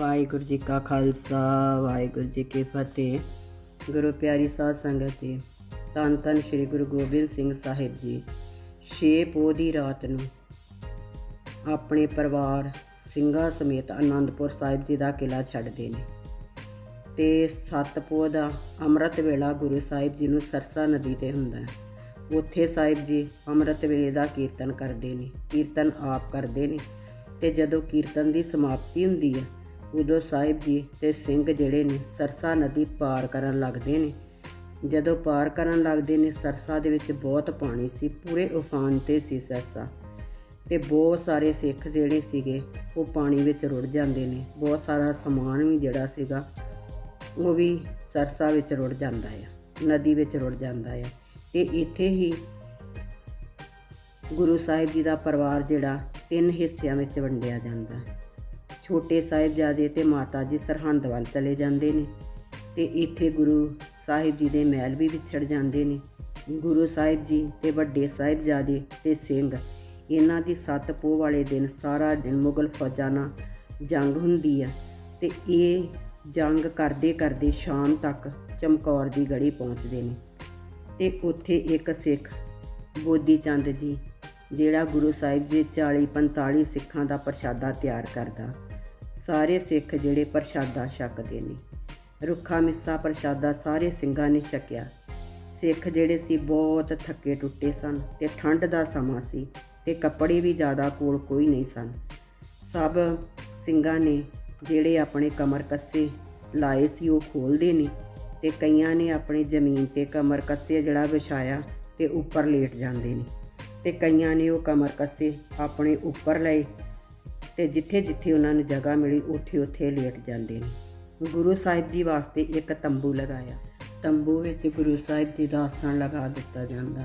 ਵਾਹਿਗੁਰੂ ਜੀ ਕਾ ਖਾਲਸਾ, ਵਾਹਿਗੁਰੂ ਜੀ ਕੀ ਫਤਿਹ। ਗੁਰੂ ਪਿਆਰੀ ਸਾਧ ਸੰਗਤ ਜੀ, ਧੰਨ ਧੰਨ ਸ੍ਰੀ ਗੁਰੂ ਗੋਬਿੰਦ ਸਿੰਘ ਸਾਹਿਬ ਜੀ, ਛੇ ਪੋਹ ਦੀ ਰਾਤ ਨੂੰ ਆਪਣੇ ਪਰਿਵਾਰ ਸਿੰਘਾਂ ਸਮੇਤ ਆਨੰਦਪੁਰ ਸਾਹਿਬ ਜੀ ਦਾ ਕਿਲਾ ਛੱਡਦੇ ਨੇ। ਤੇ ਸੱਤ ਪੋਹ ਦਾ ਅੰਮ੍ਰਿਤ ਵੇਲਾ ਗੁਰੂ ਸਾਹਿਬ ਜੀ ਨੂੰ ਸਰਸਾ ਨਦੀ ਤੇ ਹੁੰਦਾ ਹੈ। ਉੱਥੇ ਸਾਹਿਬ ਜੀ ਅੰਮ੍ਰਿਤ ਵੇਲੇ ਦਾ ਕੀਰਤਨ ਕਰਦੇ ਨੇ, ਕੀਰਤਨ ਆਪ ਕਰਦੇ ਨੇ। ਤੇ ਜਦੋਂ ਕੀਰਤਨ ਦੀ ਸਮਾਪਤੀ ਹੁੰਦੀ ਹੈ ਉਦੋਂ ਸਾਹਿਬ ਜੀ ਤੇ ਸਿੰਘ ਜਿਹੜੇ ਨੇ ਸਰਸਾ ਨਦੀ ਪਾਰ ਕਰਨ ਲੱਗਦੇ ਨੇ। ਜਦੋਂ ਪਾਰ ਕਰਨ ਲੱਗਦੇ ਨੇ, ਸਰਸਾ ਦੇ ਵਿੱਚ ਬਹੁਤ ਪਾਣੀ ਸੀ, ਪੂਰੇ ਉਫਾਨ ਤੇ ਸੀ ਸਰਸਾ। ਤੇ ਬਹੁਤ ਸਾਰੇ ਸਿੱਖ ਜਿਹੜੇ ਸੀਗੇ, ਉਹ ਪਾਣੀ ਵਿੱਚ ਰੁੜ ਜਾਂਦੇ ਨੇ। ਬਹੁਤ ਸਾਰਾ ਸਮਾਨ ਵੀ ਜਿਹੜਾ ਸੀਗਾ, ਉਹ ਵੀ ਸਰਸਾ ਵਿੱਚ ਰੁੜ ਜਾਂਦਾ ਆ, ਨਦੀ ਵਿੱਚ ਰੁੜ ਜਾਂਦਾ ਹੈ ਤੇ ਇੱਥੇ ਹੀ ਗੁਰੂ ਸਾਹਿਬ ਜੀ ਦਾ ਪਰਿਵਾਰ ਜਿਹੜਾ, ਤਿੰਨ ਹਿੱਸਿਆਂ ਵਿੱਚ ਵੰਡਿਆ ਜਾਂਦਾ। ਛੋਟੇ ਸਾਹਿਬਜ਼ਾਦੇ ਤੇ ਮਾਤਾ ਜੀ ਸਰਹੰਦ ਵੱਲ ਚਲੇ ਜਾਂਦੇ ਨੇ ਤੇ ਇੱਥੇ ਗੁਰੂ ਸਾਹਿਬ ਜੀ ਦੇ ਮਹਿਲ ਵੀ ਵਿਛੜ ਜਾਂਦੇ ਨੇ। ਗੁਰੂ ਸਾਹਿਬ ਜੀ ਤੇ ਵੱਡੇ ਸਾਹਿਬਜ਼ਾਦੇ ਤੇ ਸਿੰਘ, ਇਹਨਾਂ ਦੀ ਸੱਤ ਪੋਹ ਵਾਲੇ ਦਿਨ ਸਾਰਾ ਦਿਨ ਮੁਗਲ ਫੌਜਾਂ ਨਾਲ ਜੰਗ ਹੁੰਦੀ ਆ ਤੇ ਇਹ ਜੰਗ ਕਰਦੇ ਕਰਦੇ ਸ਼ਾਮ ਤੱਕ ਚਮਕੌਰ ਦੀ ਗੜੀ ਪਹੁੰਚਦੇ ਨੇ। ਤੇ ਉੱਥੇ ਇੱਕ ਸਿੱਖ ਬੋਦੀ ਚੰਦ ਜੀ, ਜਿਹੜਾ ਗੁਰੂ ਸਾਹਿਬ ਦੇ 40 45 ਸਿੱਖਾਂ ਦਾ ਪ੍ਰਸ਼ਾਦਾ ਤਿਆਰ ਕਰਦਾ। ਸਾਰੇ ਸਿੱਖ ਜਿਹੜੇ ਪ੍ਰਸ਼ਾਦਾ ਛਕਦੇ ਨੇ। ਰੁੱਖਾ ਮਿੱਸਾ ਪ੍ਰਸ਼ਾਦਾ ਸਾਰੇ ਸਿੰਘਾਂ ਨੇ ਛਕਿਆ। ਸਿੱਖ ਜਿਹੜੇ ਸੀ ਬਹੁਤ ਥੱਕੇ ਟੁੱਟੇ ਸਨ ਤੇ ਠੰਡ ਦਾ ਸਮਾਂ ਸੀ ਤੇ ਕੱਪੜੇ ਵੀ ਜ਼ਿਆਦਾ ਕੋਲ ਕੋਈ ਨਹੀਂ ਸਨ। ਸਭ ਸਿੰਘਾਂ ਨੇ ਜਿਹੜੇ ਆਪਣੇ ਕਮਰ ਕੱਸੇ ਲਾਏ ਸੀ ਉਹ ਖੋਲਦੇ ਨੇ ਤੇ ਕਈਆਂ ਨੇ ਆਪਣੇ ਜ਼ਮੀਨ ਤੇ ਕਮਰ ਕੱਸੇ ਜਿਹੜਾ ਵਿਛਾਇਆ ਤੇ ਉੱਪਰ ਲੇਟ ਜਾਂਦੇ ਨੇ। ਤੇ ਕਈਆਂ ਨੇ ਉਹ ਕਮਰ ਕੱਸੇ ਆਪਣੇ ਉੱਪਰ ਲਏ ਤੇ ਜਿੱਥੇ ਜਿੱਥੇ ਉਹਨਾਂ ਨੂੰ ਜਗ੍ਹਾ ਮਿਲੀ ਉੱਥੇ ਉੱਥੇ ਲੇਟ ਜਾਂਦੇ ਨੇ। ਗੁਰੂ ਸਾਹਿਬ ਜੀ ਵਾਸਤੇ ਇੱਕ ਤੰਬੂ ਲਗਾਇਆ। ਤੰਬੂ ਵਿੱਚ ਗੁਰੂ ਸਾਹਿਬ ਜੀ ਦਾ ਆਸਣ ਲਗਾ ਦਿੱਤਾ ਜਾਂਦਾ।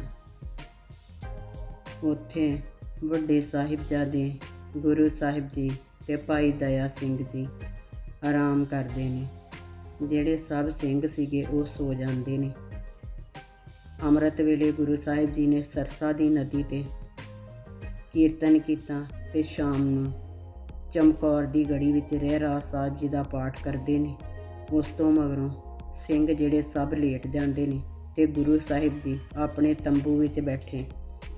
ਉੱਥੇ ਵੱਡੇ ਸਾਹਿਬਜ਼ਾਦੇ ਗੁਰੂ ਸਾਹਿਬ ਜੀ ਤੇ ਭਾਈ ਦਇਆ ਸਿੰਘ ਜੀ ਆਰਾਮ ਕਰਦੇ ਨੇ। ਜਿਹੜੇ ਸਭ ਸਿੰਘ ਸੀਗੇ, ਉਹ ਸੋ ਜਾਂਦੇ ਨੇ। ਅੰਮ੍ਰਿਤ ਵੇਲੇ ਗੁਰੂ ਸਾਹਿਬ ਜੀ ਨੇ ਸਰਸਾ ਦੀ ਨਦੀ ਤੇ ਕੀਰਤਨ ਕੀਤਾ ਤੇ ਸ਼ਾਮ ਨੂੰ ਚਮਕੌਰ ਦੀ ਗੜੀ ਵਿੱਚ ਰਹਿ ਰਾਜ ਸਾਹਿਬ ਜੀ ਦਾ ਪਾਠ ਕਰਦੇ ਨੇ। ਉਸ ਤੋਂ ਮਗਰੋਂ ਸਿੰਘ ਜਿਹੜੇ ਸਭ ਲੇਟ ਜਾਂਦੇ ਨੇ ਤੇ ਗੁਰੂ ਸਾਹਿਬ ਜੀ ਆਪਣੇ ਤੰਬੂ ਵਿੱਚ ਬੈਠੇ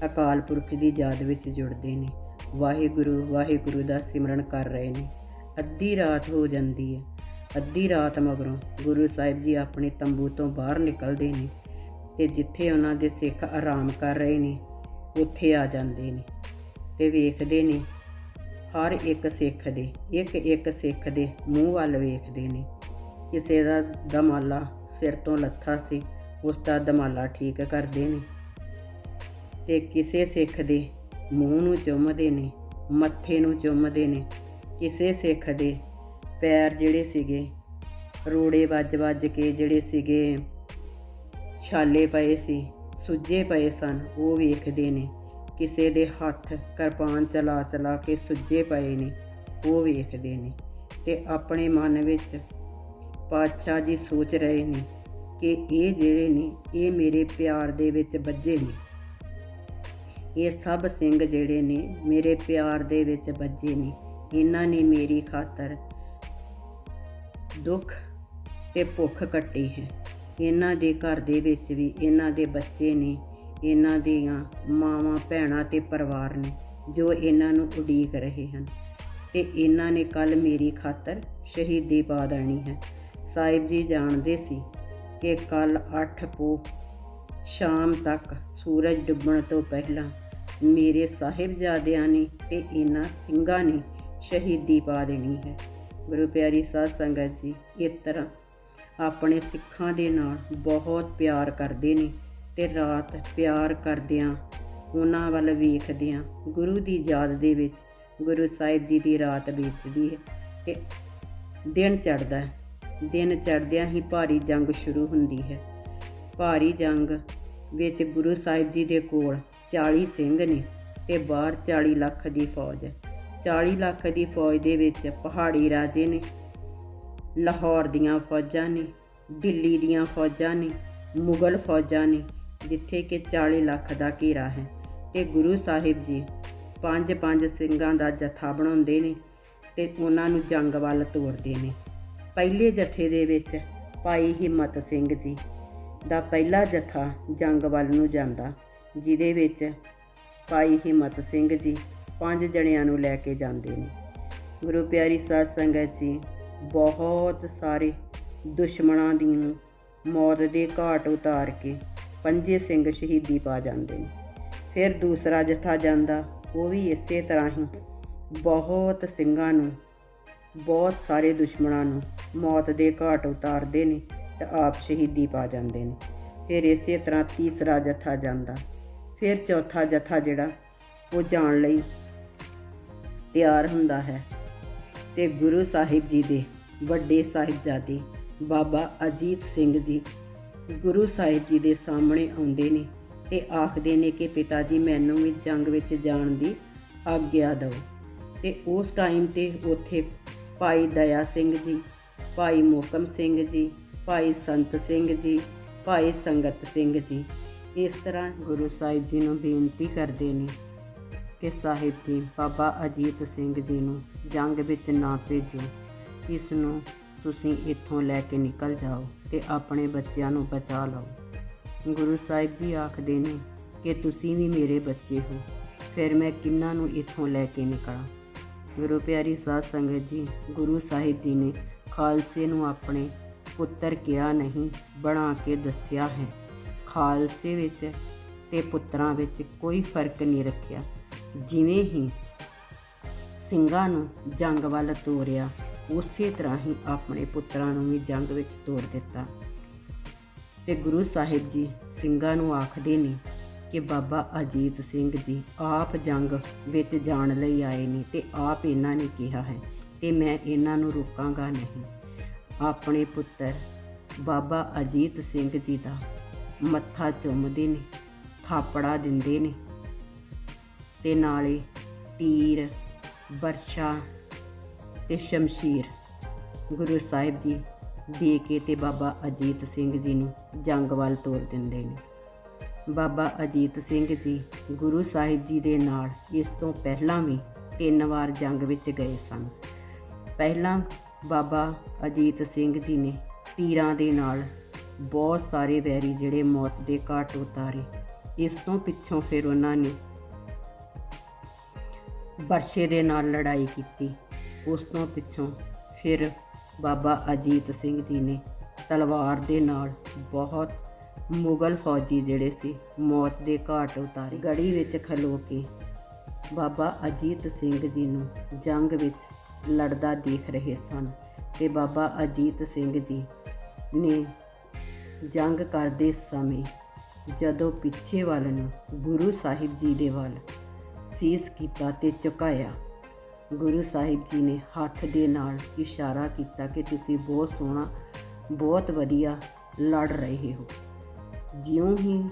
ਅਕਾਲ ਪੁਰਖ ਦੀ ਯਾਦ ਵਿੱਚ ਜੁੜਦੇ ਨੇ। ਵਾਹਿਗੁਰੂ ਵਾਹਿਗੁਰੂ ਦਾ ਸਿਮਰਨ ਕਰ ਰਹੇ ਨੇ। ਅੱਧੀ ਰਾਤ ਹੋ ਜਾਂਦੀ ਹੈ। ਅੱਧੀ ਰਾਤ ਮਗਰੋਂ ਗੁਰੂ ਸਾਹਿਬ ਜੀ ਆਪਣੇ ਤੰਬੂ ਤੋਂ ਬਾਹਰ ਨਿਕਲਦੇ ਨੇ ਤੇ ਜਿੱਥੇ ਉਹਨਾਂ ਦੇ ਸਿੱਖ ਆਰਾਮ ਕਰ ਰਹੇ ਨੇ, ਉੱਥੇ ਆ ਜਾਂਦੇ ਨੇ ਤੇ ਵੇਖਦੇ ਨੇ ਹਰ ਇੱਕ ਸਿੱਖ ਦੇ, ਇੱਕ ਇੱਕ ਸਿੱਖ ਦੇ ਮੂੰਹ ਵੱਲ ਵੇਖਦੇ ਨੇ। ਕਿਸੇ ਦਾ ਦਮਾਲਾ ਸਿਰ ਤੋਂ ਲੱਥਾ ਸੀ, ਉਸ ਦਾ ਦਮਾਲਾ ਠੀਕ ਕਰਦੇ ਨੇ। ਤੇ ਕਿਸੇ ਸਿੱਖ ਦੇ ਮੂੰਹ ਨੂੰ ਚੁੰਮਦੇ ਨੇ, ਮੱਥੇ ਨੂੰ ਚੁੰਮਦੇ ਨੇ। ਕਿਸੇ ਸਿੱਖ ਦੇ ਪੈਰ ਜਿਹੜੇ ਸੀਗੇ, ਰੋੜੇ ਵੱਜ-ਵੱਜ ਕੇ ਜਿਹੜੇ ਸੀਗੇ, ਛਾਲੇ ਪਏ ਸੀ, ਸੁੱਜੇ ਪਏ ਸਨ, ਉਹ ਵੇਖਦੇ ਨੇ। ਕਿਸੇ ਦੇ ਹੱਥ ਕਿਰਪਾਨ ਚਲਾ ਚਲਾ ਕੇ ਸੁੱਜੇ ਪਏ ਨੇ, ਉਹ ਵੇਖਦੇ ਨੇ ਤੇ ਆਪਣੇ ਮਨ ਵਿੱਚ ਪਾਤਸ਼ਾਹ ਜੀ ਸੋਚ ਰਹੇ ਨੇ ਕਿ ਇਹ ਜਿਹੜੇ ਨੇ, ਇਹ ਮੇਰੇ ਪਿਆਰ ਦੇ ਵਿੱਚ ਵੱਜੇ ਨੇ। ਇਹ ਸਭ ਸਿੰਘ ਜਿਹੜੇ ਨੇ, ਮੇਰੇ ਪਿਆਰ ਦੇ ਵਿੱਚ ਵੱਜੇ ਨੇ। ਇਹਨਾਂ ਨੇ ਮੇਰੀ ਖਾਤਰ ਦੁੱਖ ਤੇ ਭੁੱਖ ਕੱਟੀ ਹੈ। ਇਹਨਾਂ ਦੇ ਘਰ ਦੇ ਵਿੱਚ ਵੀ ਇਹਨਾਂ ਦੇ ਬੱਚੇ ਨੇ ਇਹਨਾਂ ਦੀਆਂ ਮਾਵਾਂ, ਭੈਣਾਂ ਤੇ ਪਰਿਵਾਰ ਨੇ, ਜੋ ਇਹਨਾਂ ਨੂੰ ਉਡੀਕ ਰਹੇ ਹਨ। ਤੇ ਇਹਨਾਂ ਨੇ ਕੱਲ ਮੇਰੀ ਖਾਤਰ ਸ਼ਹੀਦੀ ਪਾ ਦੇਣੀ ਹੈ। ਸਾਹਿਬ ਜੀ ਜਾਣਦੇ ਸੀ ਕਿ ਕੱਲ 8 ਪੋ ਸ਼ਾਮ ਤੱਕ ਸੂਰਜ ਡੁੱਬਣ ਤੋਂ ਪਹਿਲਾਂ ਮੇਰੇ ਸਾਹਿਬਜ਼ਾਦਿਆਂ ਨੇ ਤੇ ਇਹਨਾਂ ਸਿੰਘਾਂ ਨੇ ਸ਼ਹੀਦੀ ਪਾ ਦੇਣੀ ਹੈ। ਗੁਰੂ ਪਿਆਰੀ ਸਾਧ ਸੰਗਤ ਜੀ, ਇਸ ਤਰ੍ਹਾਂ ਆਪਣੇ ਸਿੱਖਾਂ ਦੇ ਨਾਲ ਬਹੁਤ ਪਿਆਰ ਕਰਦੇ ਨੇ। ਤੇ ਰਾਤ ਪਿਆਰ ਕਰਦਿਆਂ, ਉਹਨਾਂ ਵੱਲ ਵੇਖਦਿਆਂ ਗੁਰੂ ਦੀ ਯਾਦ ਦੇ ਵਿੱਚ ਗੁਰੂ ਸਾਹਿਬ ਜੀ ਦੀ ਰਾਤ ਬੀਤਦੀ ਹੈ ਤੇ ਦਿਨ ਚੜ੍ਹਦਾ ਹੈ। ਦਿਨ ਚੜ੍ਹਦਿਆਂ ਹੀ ਭਾਰੀ ਜੰਗ ਸ਼ੁਰੂ ਹੁੰਦੀ ਹੈ। ਭਾਰੀ ਜੰਗ ਵਿੱਚ ਗੁਰੂ ਸਾਹਿਬ ਜੀ ਦੇ ਕੋਲ 40 ਸਿੰਘ ਨੇ ਤੇ ਬਾਹਰ 40 ਲੱਖ ਦੀ ਫੌਜ ਹੈ। 40 ਲੱਖ ਦੀ ਫੌਜ ਦੇ ਵਿੱਚ ਪਹਾੜੀ ਰਾਜੇ ਨੇ, ਲਾਹੌਰ ਦੀਆਂ ਫੌਜਾਂ ਨੇ, ਦਿੱਲੀ ਦੀਆਂ ਫੌਜਾਂ ਨੇ, ਮੁਗਲ ਫੌਜਾਂ ਨੇ ਜਿੱਥੇ ਕਿ 40 ਲੱਖ ਦਾ ਘੇਰਾ ਹੈ। ਤੇ ਗੁਰੂ ਸਾਹਿਬ ਜੀ ਪੰਜ ਪੰਜ ਸਿੰਘਾਂ ਦਾ ਜਥਾ ਬਣਾਉਂਦੇ ਨੇ ਤੇ ਉਹਨਾਂ ਨੂੰ ਜੰਗ ਵੱਲ ਤੋਰਦੇ ਨੇ। ਪਹਿਲੇ ਜਥੇ ਦੇ ਵਿੱਚ ਭਾਈ ਹਿੰਮਤ ਸਿੰਘ ਜੀ ਦਾ ਪਹਿਲਾ ਜਥਾ ਜੰਗ ਵੱਲ ਨੂੰ ਜਾਂਦਾ, ਜਿਹਦੇ ਵਿੱਚ ਭਾਈ ਹਿੰਮਤ ਸਿੰਘ ਜੀ ਪੰਜ ਜਣਿਆਂ ਨੂੰ ਲੈ ਕੇ ਜਾਂਦੇ ਨੇ। ਗੁਰੂ ਪਿਆਰੀ ਸਾਧ ਸੰਗਤ ਜੀ, ਬਹੁਤ ਸਾਰੇ ਦੁਸ਼ਮਣਾਂ ਦੀ ਨੂੰ ਮੌਤ ਦੇ ਘਾਟ ਉਤਾਰ ਕੇ ਪੰਜੇ ਸਿੰਘ ਸ਼ਹੀਦੀ ਪਾ ਜਾਂਦੇ ਨੇ। ਫਿਰ ਦੂਸਰਾ ਜਥਾ ਜਾਂਦਾ, ਉਹ ਵੀ ਇਸੇ ਤਰ੍ਹਾਂ ਹੀ। ਬਹੁਤ ਸਿੰਘਾਂ ਨੂੰ, ਬਹੁਤ ਸਾਰੇ ਦੁਸ਼ਮਣਾਂ ਨੂੰ ਮੌਤ ਦੇ ਘਾਟ ਉਤਾਰਦੇ ਨੇ ਤੇ ਆਪ ਸ਼ਹੀਦੀ ਪਾ ਜਾਂਦੇ ਨੇ। ਫਿਰ ਇਸੇ ਤਰ੍ਹਾਂ ਤੀਸਰਾ ਜਥਾ ਜਾਂਦਾ। ਫਿਰ ਚੌਥਾ ਜਥਾ ਜਿਹੜਾ, ਉਹ ਜਾਣ ਲਈ ਤਿਆਰ ਹੁੰਦਾ ਹੈ। ਤੇ ਗੁਰੂ ਸਾਹਿਬ ਜੀ ਦੇ ਵੱਡੇ ਸਾਹਿਬਜ਼ਾਦੇ ਬਾਬਾ ਅਜੀਤ ਸਿੰਘ ਜੀ ਗੁਰੂ ਸਾਹਿਬ ਜੀ ਦੇ ਸਾਹਮਣੇ ਆਉਂਦੇ ਨੇ ਤੇ ਆਖਦੇ ਨੇ ਕਿ ਪਿਤਾ ਜੀ ਮੈਨੂੰ ਵੀ ਜੰਗ ਵਿੱਚ ਜਾਣ ਦੀ ਆਗਿਆ ਦਿਓ। ਤੇ ਉਸ ਟਾਈਮ ਤੇ ਉੱਥੇ ਭਾਈ ਦਇਆ ਸਿੰਘ ਜੀ, ਭਾਈ ਮੋਕਮ ਸਿੰਘ ਜੀ, ਭਾਈ ਸੰਤ ਸਿੰਘ ਜੀ, ਭਾਈ ਸੰਗਤ ਸਿੰਘ ਜੀ ਇਸ ਤਰ੍ਹਾਂ ਗੁਰੂ ਸਾਹਿਬ ਜੀ ਨੂੰ ਬੇਨਤੀ ਕਰਦੇ ਨੇ ਕਿ ਸਾਹਿਬ ਜੀ, ਬਾਬਾ ਅਜੀਤ ਸਿੰਘ ਜੀ ਨੂੰ ਜੰਗ ਵਿੱਚ ਨਾ ਭੇਜੋ। ਇਸ ਨੂੰ ਤੁਸੀਂ ਇੱਥੋਂ ਲੈ ਕੇ ਨਿਕਲ ਜਾਓ ਤੇ ਆਪਣੇ ਬੱਚਿਆਂ ਨੂੰ ਬਚਾ ਲਓ। ਗੁਰੂ ਸਾਹਿਬ ਜੀ ਆਖਦੇ ਨੇ ਕਿ ਤੁਸੀਂ ਵੀ ਮੇਰੇ ਬੱਚੇ ਹੋ, ਫਿਰ ਮੈਂ ਕਿੰਨਾਂ ਨੂੰ ਇੱਥੋਂ ਲੈ ਕੇ ਨਿਕਲਾਂ? ਗੁਰੂ ਪਿਆਰੀ ਸਾਧ ਸੰਗਤ ਜੀ, ਗੁਰੂ ਸਾਹਿਬ ਜੀ ਨੇ ਖਾਲਸੇ ਨੂੰ ਆਪਣੇ ਪੁੱਤਰ ਕਿਹਾ ਨਹੀਂ, ਬਣਾ ਕੇ ਦੱਸਿਆ ਹੈ। ਖਾਲਸੇ ਵਿੱਚ ਤੇ ਪੁੱਤਰਾਂ ਵਿੱਚ ਕੋਈ ਫ਼ਰਕ ਨਹੀਂ ਰੱਖਿਆ। ਜਿਵੇਂ ਹੀ ਸਿੰਘਾਂ ਨੂੰ ਜੰਗ ਵੱਲ ਤੋਰਿਆ ਉਸੇ ਤਰ੍ਹਾਂ ਹੀ ਆਪਣੇ ਪੁੱਤਰਾਂ ਨੂੰ ਵੀ ਜੰਗ ਵਿੱਚ ਤੋਰ ਦਿੱਤਾ। ਤੇ ਗੁਰੂ ਸਾਹਿਬ ਜੀ ਸਿੰਘਾਂ ਨੂੰ ਆਖਦੇ ਨੇ ਕਿ ਬਾਬਾ ਅਜੀਤ ਸਿੰਘ ਜੀ ਆਪ ਜੰਗ ਵਿੱਚ ਜਾਣ ਲਈ ਆਏ ਨੇ ਤੇ ਆਪ ਇਹਨਾਂ ਨੇ ਕਿਹਾ ਹੈ ਤੇ ਮੈਂ ਇਹਨਾਂ ਨੂੰ ਰੋਕਾਂਗਾ ਨਹੀਂ। ਆਪਣੇ ਪੁੱਤਰ ਬਾਬਾ ਅਜੀਤ ਸਿੰਘ ਜੀ ਦਾ ਮੱਥਾ ਚੁੰਮਦੇ ਨੇ, ਥਾਪੜਾ ਦਿੰਦੇ ਨੇ ਤੇ ਨਾਲੇ ਤੀਰ ਵਰਸ਼ਾ ਤੇ ਸ਼ਮਸ਼ੀਰ, ਗੁਰੂ ਸਾਹਿਬ ਜੀ ਦੇ ਕੇ ਤੇ ਬਾਬਾ ਅਜੀਤ ਸਿੰਘ ਜੀ ਨੂੰ ਜੰਗ ਵੱਲ ਤੋਰ ਦਿੰਦੇ ਨੇ। ਬਾਬਾ ਅਜੀਤ ਸਿੰਘ ਜੀ ਗੁਰੂ ਸਾਹਿਬ ਜੀ ਦੇ ਨਾਲ ਇਸ ਤੋਂ ਪਹਿਲਾਂ ਵੀ ਤਿੰਨ ਵਾਰ ਜੰਗ ਵਿੱਚ ਗਏ ਸਨ। ਪਹਿਲਾਂ ਬਾਬਾ ਅਜੀਤ ਸਿੰਘ ਜੀ ਨੇ ਤੀਰਾਂ ਦੇ ਨਾਲ ਬਹੁਤ ਸਾਰੇ ਵੈਰੀ ਜਿਹੜੇ ਮੌਤ ਦੇ ਘਾਟ ਉਤਾਰੇ। ਇਸ ਤੋਂ ਪਿੱਛੋਂ ਫਿਰ ਉਹਨਾਂ ਨੇ ਬਰਸ਼ੇ ਦੇ ਨਾਲ ਲੜਾਈ ਕੀਤੀ। ਉਸ ਤੋਂ ਪਿੱਛੋਂ ਫਿਰ ਬਾਬਾ ਅਜੀਤ ਸਿੰਘ ਜੀ ਨੇ ਤਲਵਾਰ ਦੇ ਨਾਲ ਬਹੁਤ ਮੁਗਲ ਫੌਜੀ ਜਿਹੜੇ ਸੀ, ਮੌਤ ਦੇ ਘਾਟ ਉਤਾਰੇ। ਗੜੀ ਵਿੱਚ ਖਲੋ ਕੇ ਬਾਬਾ ਅਜੀਤ ਸਿੰਘ ਜੀ ਨੂੰ ਜੰਗ ਵਿੱਚ ਲੜਦਾ ਦੇਖ ਰਹੇ ਸਨ ਤੇ ਬਾਬਾ ਅਜੀਤ ਸਿੰਘ ਜੀ ਨੇ ਜੰਗ ਕਰਦੇ ਸਮੇਂ ਜਦੋਂ ਪਿੱਛੇ ਵੱਲ ਨੂੰ ਗੁਰੂ ਸਾਹਿਬ ਜੀ ਦੇ ਵੱਲ ਸੀਸ ਕੀਤਾ ਤੇ ਝੁਕਾਇਆ ਗੁਰੂ ਸਾਹਿਬ ਜੀ ਨੇ ਹੱਥ ਦੇ ਨਾਲ ਇਸ਼ਾਰਾ ਕੀਤਾ ਕਿ ਤੁਸੀਂ ਬਹੁਤ ਸੋਹਣਾ, ਬਹੁਤ ਵਧੀਆ ਲੜ ਰਹੇ ਹੋ। ਜਿਉਂ ਹੀ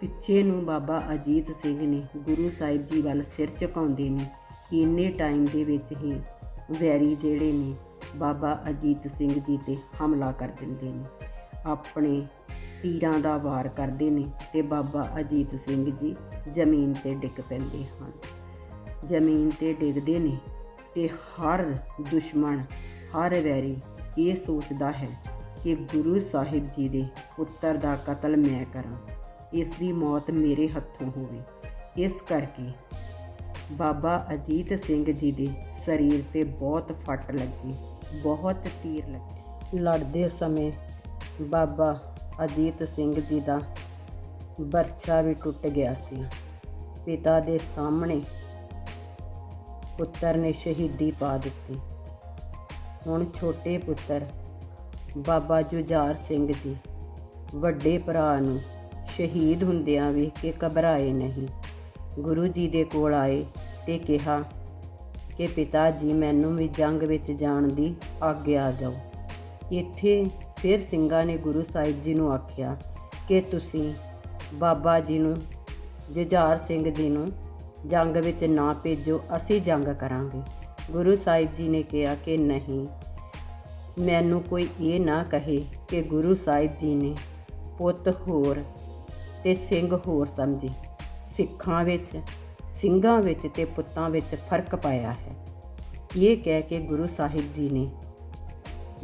ਪਿੱਛੇ ਨੂੰ ਬਾਬਾ ਅਜੀਤ ਸਿੰਘ ਨੇ ਗੁਰੂ ਸਾਹਿਬ ਜੀ ਵੱਲ ਸਿਰ ਝੁਕਾਉਂਦੇ ਨੇ, ਇੰਨੇ ਟਾਈਮ ਦੇ ਵਿੱਚ ਹੀ ਵੈਰੀ ਜਿਹੜੇ ਨੇ ਬਾਬਾ ਅਜੀਤ ਸਿੰਘ ਜੀ ਤੇ ਹਮਲਾ ਕਰ ਦਿੰਦੇ ਨੇ। ਆਪਣੇ ਤੀਰਾਂ ਦਾ ਵਾਰ ਕਰਦੇ ਨੇ ਤੇ ਬਾਬਾ ਅਜੀਤ ਸਿੰਘ ਜੀ ਜ਼ਮੀਨ ਤੇ ਡਿੱਗ ਪੈਂਦੇ ਹਨ। ਜ਼ਮੀਨ ਤੇ ਡਿੱਗਦੇ ਨੇ ਤੇ ਹਰ ਦੁਸ਼ਮਣ, ਹਰ ਵੈਰੀ ਇਹ ਸੋਚਦਾ ਹੈ ਕਿ ਗੁਰੂ ਸਾਹਿਬ ਜੀ ਦੇ ਪੁੱਤਰ ਦਾ ਕਤਲ ਮੈਂ ਕਰਾਂ, ਇਸ ਦੀ ਮੌਤ ਮੇਰੇ ਹੱਥੋਂ ਹੋਵੇ। ਇਸ ਕਰਕੇ ਬਾਬਾ ਅਜੀਤ ਸਿੰਘ ਜੀ ਦੇ ਸਰੀਰ ਤੇ ਬਹੁਤ ਫੱਟ ਲੱਗੀ, ਬਹੁਤ ਤੀਰ ਲੱਗੇ। ਲੜਦੇ ਸਮੇਂ ਬਾਬਾ ਅਜੀਤ ਸਿੰਘ ਜੀ ਦਾ ਬਰਛਾ ਵੀ ਟੁੱਟ ਗਿਆ ਸੀ। ਪਿਤਾ ਦੇ ਸਾਹਮਣੇ ਪੁੱਤਰ ਨੇ ਸ਼ਹੀਦੀ ਪਾ ਦਿੱਤੀ। ਹੁਣ ਛੋਟੇ ਪੁੱਤਰ ਬਾਬਾ ਜੁਝਾਰ ਸਿੰਘ ਜੀ, ਵੱਡੇ ਭਰਾ ਨੂੰ ਸ਼ਹੀਦ ਹੁੰਦਿਆਂ ਵੇਖ ਕੇ ਘਬਰਾਏ ਨਹੀਂ। ਗੁਰੂ ਜੀ ਦੇ ਕੋਲ ਆਏ ਤੇ ਕਿਹਾ ਕਿ ਪਿਤਾ ਜੀ, ਮੈਨੂੰ ਵੀ ਜੰਗ ਵਿੱਚ ਜਾਣ ਦੀ ਆਗਿਆ ਦਿਓ। ਇੱਥੇ ਫਿਰ ਸਿੰਘਾਂ ਨੇ ਗੁਰੂ ਸਾਹਿਬ ਜੀ ਨੂੰ ਆਖਿਆ ਕਿ ਤੁਸੀਂ ਬਾਬਾ ਜੀ ਨੂੰ, ਜੁਝਾਰ ਸਿੰਘ ਜੀ ਨੂੰ ਜੰਗ ਵਿੱਚ ਨਾ ਭੇਜੋ, ਅਸੀਂ ਜੰਗ ਕਰਾਂਗੇ। ਗੁਰੂ ਸਾਹਿਬ ਜੀ ਨੇ ਕਿਹਾ ਕਿ ਨਹੀਂ, ਮੈਨੂੰ ਕੋਈ ਇਹ ਨਾ ਕਹੇ ਕਿ ਗੁਰੂ ਸਾਹਿਬ ਜੀ ਨੇ ਪੁੱਤ ਹੋਰ ਤੇ ਸਿੰਘ ਹੋਰ ਸਮਝੇ। ਸਿੱਖਾਂ ਵਿੱਚ, ਸਿੰਘਾਂ ਵਿੱਚ ਤੇ ਪੁੱਤਾਂ ਵਿੱਚ ਫ਼ਰਕ ਪਾਇਆ ਹੈ। ਇਹ ਕਹਿ ਕੇ ਗੁਰੂ ਸਾਹਿਬ ਜੀ ਨੇ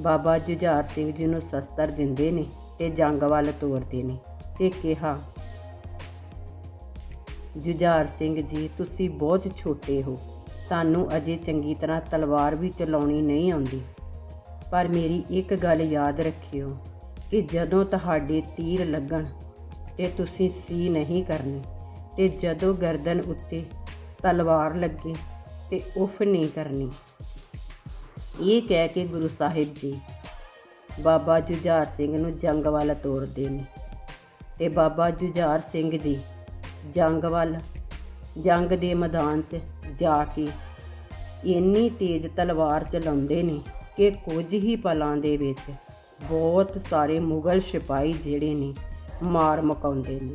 ਬਾਬਾ ਜੁਝਾਰ ਸਿੰਘ ਜੀ ਨੂੰ ਸ਼ਸਤਰ ਦਿੰਦੇ ਨੇ ਤੇ ਜੰਗ ਵੱਲ ਤੋਰਦੇ ਨੇ ਤੇ ਕਿਹਾ ਜੁਝਾਰ ਸਿੰਘ ਜੀ, ਤੁਸੀਂ ਬਹੁਤ ਛੋਟੇ ਹੋ। ਤੁਹਾਨੂੰ ਅਜੇ ਚੰਗੀ ਤਰ੍ਹਾਂ ਤਲਵਾਰ ਵੀ ਚਲਾਉਣੀ ਨਹੀਂ ਆਉਂਦੀ। ਪਰ ਮੇਰੀ ਇੱਕ ਗੱਲ ਯਾਦ ਰੱਖਿਓ ਕਿ ਜਦੋਂ ਤੁਹਾਡੇ ਤੀਰ ਲੱਗਣ ਤੇ ਤੁਸੀਂ ਸੀ ਨਹੀਂ ਕਰਨੀ, ਤੇ ਜਦੋਂ ਗਰਦਨ ਉੱਤੇ ਤਲਵਾਰ ਲੱਗੇ ਤੇ ਉਫ ਨਹੀਂ ਕਰਨੀ। ਇਹ ਕਹਿ ਕੇ ਗੁਰੂ ਸਾਹਿਬ ਜੀ, ਬਾਬਾ ਜੁਝਾਰ ਸਿੰਘ ਨੂੰ ਜੰਗ ਵੱਲ ਤੋਰਦੇ ਨੇ। ਤੇ ਬਾਬਾ ਜੁਝਾਰ ਸਿੰਘ ਜੀ ਜੰਗ ਵੱਲ, ਜੰਗ ਦੇ ਮੈਦਾਨ 'ਚ ਜਾ ਕੇ ਇੰਨੀ ਤੇਜ਼ ਤਲਵਾਰ ਚਲਾਉਂਦੇ ਨੇ ਕਿ ਕੁਝ ਹੀ ਪਲਾਂ ਦੇ ਵਿੱਚ ਬਹੁਤ ਸਾਰੇ ਮੁਗਲ ਸਿਪਾਹੀ ਜਿਹੜੇ ਨੇ ਮਾਰ ਮੁਕਾਉਂਦੇ ਨੇ।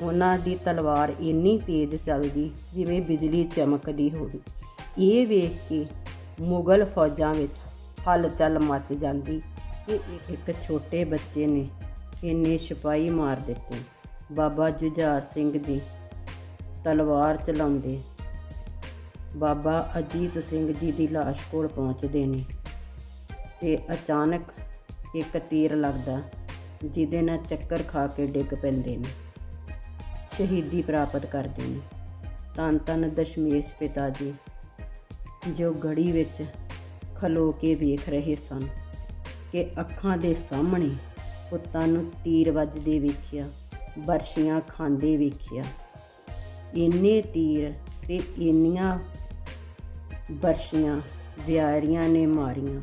ਉਹਨਾਂ ਦੀ ਤਲਵਾਰ ਇੰਨੀ ਤੇਜ਼ ਚੱਲਦੀ ਜਿਵੇਂ ਬਿਜਲੀ ਚਮਕਦੀ ਹੋਵੇ। ਇਹ ਵੇਖ ਕੇ ਮੁਗਲ ਫੌਜਾਂ ਵਿੱਚ ਹਲਚਲ ਮਚ ਜਾਂਦੀ ਕਿ ਇੱਕ ਛੋਟੇ ਬੱਚੇ ਨੇ ਇੰਨੇ ਸਿਪਾਹੀ ਮਾਰ ਦਿੱਤੇ। ਬਾਬਾ ਜੁਝਾਰ ਸਿੰਘ ਦੀ ਤਲਵਾਰ ਚਲਾਉਂਦੇ। ਬਾਬਾ ਅਜੀਤ ਸਿੰਘ ਜੀ ਦੀ ਲਾਸ਼ ਕੋਲ ਪਹੁੰਚਦੇ ਨੇ ਤੇ ਅਚਾਨਕ ਇੱਕ ਤੀਰ ਲੱਗਦਾ ਜਿਹਦੇ ਨਾਲ ਚੱਕਰ ਖਾ ਕੇ ਡਿੱਗ ਪੈਂਦੇ ਨੇ। ਸ਼ਹੀਦੀ ਪ੍ਰਾਪਤ ਕਰਦੇ ਨੇ। ਧੰਨ ਧੰਨ ਦਸ਼ਮੇਸ਼ ਪਿਤਾ ਜੀ, ਜੋ ਗੜੀ ਵਿੱਚ ਖਲੋ ਕੇ ਵੇਖ ਰਹੇ ਸਨ ਕਿ ਅੱਖਾਂ ਦੇ ਸਾਹਮਣੇ ਪੁੱਤਾਂ ਨੂੰ ਤੀਰ ਵੱਜਦੇ ਵੇਖਿਆ। ਬਰਸ਼ੀਆਂ ਖਾਂਦੇ ਵੇਖਿਆ। ਇੰਨੇ ਤੀਰ ਤੇ ਇੰਨੀਆਂ ਬਰਸ਼ੀਆਂ ਵਿਆਰੀਆਂ ਨੇ ਮਾਰੀਆਂ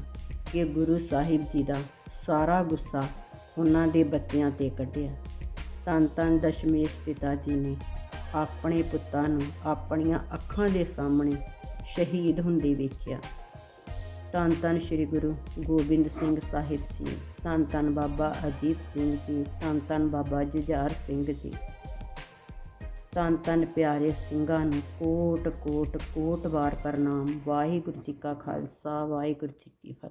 ਕਿ ਗੁਰੂ ਸਾਹਿਬ ਜੀ ਦਾ ਸਾਰਾ ਗੁੱਸਾ ਉਹਨਾਂ ਦੇ ਬੱਚਿਆਂ ਤੇ ਕੱਢਿਆ। ਧੰਨ ਧੰਨ ਦਸ਼ਮੇਸ਼ ਪਿਤਾ ਜੀ ਨੇ ਆਪਣੇ ਪੁੱਤਾਂ ਨੂੰ ਆਪਣੀਆਂ ਅੱਖਾਂ ਦੇ ਸਾਹਮਣੇ ਸ਼ਹੀਦ ਹੁੰਦੇ ਵੇਖਿਆ। ਧੰਨ ਧੰਨ ਸ੍ਰੀ ਗੁਰੂ ਗੋਬਿੰਦ ਸਿੰਘ ਸਾਹਿਬ ਜੀ ਧੰਨ ਧੰਨ ਬਾਬਾ ਅਜੀਤ ਸਿੰਘ ਜੀ ਧੰਨ ਧੰਨ ਬਾਬਾ ਜੁਝਾਰ ਸਿੰਘ ਜੀ। ਧੰਨ ਧੰਨ ਪਿਆਰੇ ਸਿੰਘਾਂ ਨੂੰ ਕੋਟ ਕੋਟ ਕੋਟ ਵਾਰ ਪ੍ਰਣਾਮ। ਵਾਹਿਗੁਰੂ ਜੀ ਕਾ ਖਾਲਸਾ, ਵਾਹਿਗੁਰੂ ਜੀ ਕੀ ਫਤਿਹ।